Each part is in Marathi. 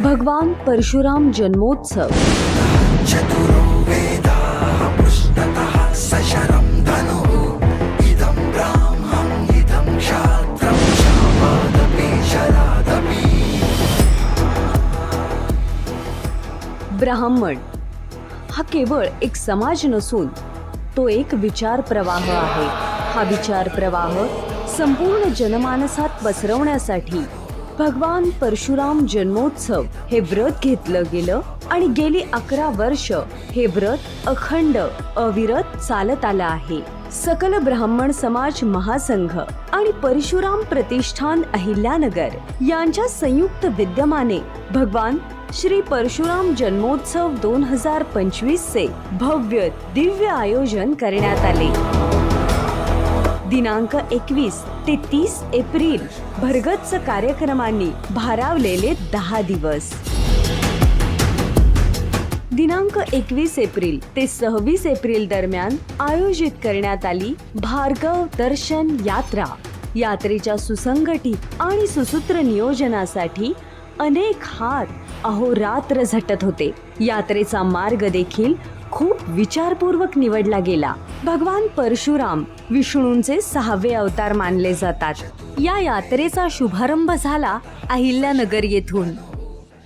भगवान परशुराम जन्मोत्सव। ब्राह्मण, हा केवळ एक समाज नसून तो एक विचार प्रवाह आहे. हा विचार प्रवाह संपूर्ण जनमानसात पसरवण्यासाठी भगवान परशुराम जन्मोत्सव हे व्रत घेतलं गेलं आणि गेली अकरा वर्ष हे व्रत अखंड अविरत चालत आलं आहे. सकल ब्राह्मण समाज महासंघ आणि परशुराम प्रतिष्ठान अहिल्यानगर यांच्या संयुक्त विद्यमाने भगवान श्री परशुराम जन्मोत्सव दोन हजार पंचवीस चे भव्य दिव्य आयोजन करण्यात आले. दिनांक एकवीस ते तीस एप्रिल भरगच्च कार्यक्रमांनी भारावलेले दहा दिवस. दिनांक एकवीस एप्रिल ते सव्वीस एप्रिल दरम्यान आयोजित करण्यात आली भार्गव दर्शन यात्रा. यात्रेच्या सुसंघटित आणि सुसूत्र नियोजनासाठी अनेक हात अहोरात्र झटत होते. यात्रेचा मार्ग देखील खूप विचारपूर्वक निवडला गेला. भगवान परशुराम विष्णूंचे सहावे अवतार मानले जातात. या यात्रेचा शुभारंभ झाला अहिल्यानगर येथून.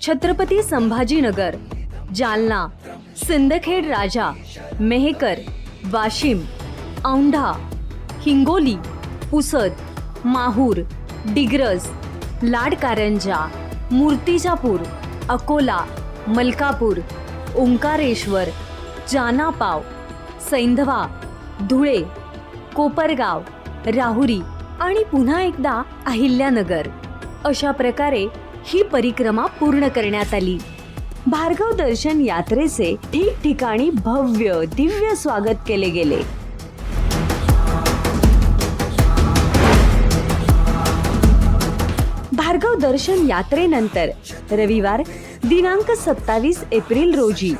छत्रपती संभाजीनगर जालना सिंदखेड राजा मेहकर वाशिम औंढा हिंगोली पुसद माहूर डिग्रज लाडकारंजा मूर्तिजापूर अकोला मलकापूर ओंकारेश्वर जानापाव सैंधवा धुळे कोपरगाव राहुरी आणि पुन्हा एकदा अहिल्यानगर. अशा प्रकारे ही परिक्रमा पूर्ण करण्यात आली. भार्गव दर्शन यात्रेचे ठिकठिकाणी भव्य दिव्य स्वागत केले गेले. भार्गव दर्शन यात्रेनंतर रविवार दिनांक सत्तावीस एप्रिल रोजी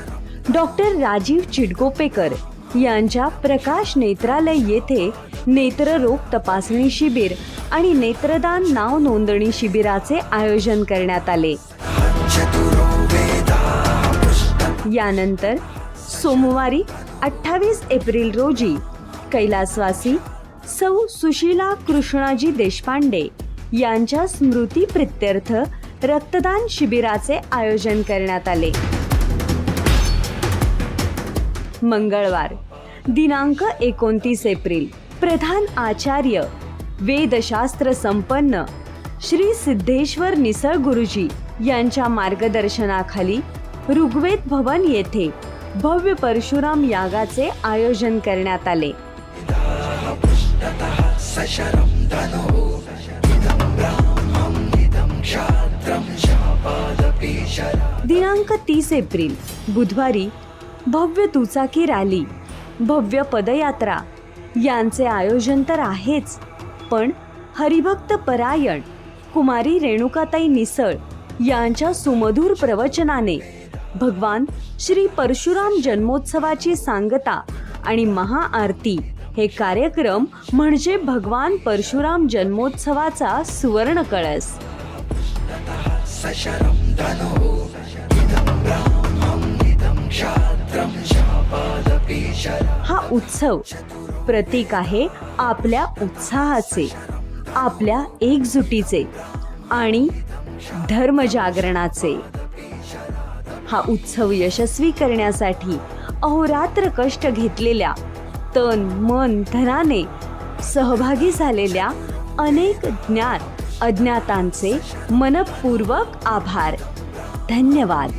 डॉक्टर राजीव चिडगोपेकर यांच्या प्रकाश नेत्रालय येथे नेत्ररोग तपासणी शिबिर आणि नेत्रदान नाव नोंदणी शिबिराचे आयोजन करण्यात आले. यानंतर सोमवारी अठ्ठावीस एप्रिल रोजी कैलासवासी सौ सुशीला कृष्णाजी देशपांडे यांच्या स्मृती प्रित्यर्थ रक्तदान शिबिराचे आयोजन करण्यात आले. मंगळवार. दिनांक एकोणतीस एप्रिल. प्रधान आचार्य वेदशास्त्र संपन्न श्री सिद्धेश्वर निसळ गुरुजी यांच्या मार्गदर्शनाखाली ऋग्वेद भवन येथे भव्य परशुराम यागाचे आयोजन करण्यात आले. दिनांक तीस एप्रिल बुधवारी भव्य दुचाकी रॅली भव्य पदयात्रा यांचे आयोजन तर आहेच पण हरिभक्त परायण कुमारी रेणुकाताई निसळ यांच्या सुमधूर प्रवचनाने भगवान श्री परशुराम जन्मोत्सवाची सांगता आणि महाआरती हे कार्यक्रम म्हणजे भगवान परशुराम जन्मोत्सवाचा सुवर्ण कळस. उत्सव. प्रतीक आहे आपल्या उत्साहाचे आपल्या एकजुटीचे आणि धर्मजागरणाचे हा उत्सव यशस्वी करण्यासाठी अहोरात्र कष्ट घेतलेल्या तन मन धनाने सहभागी झालेल्या अनेक ज्ञान अज्ञातांचे मनपूर्वक आभार. धन्यवाद.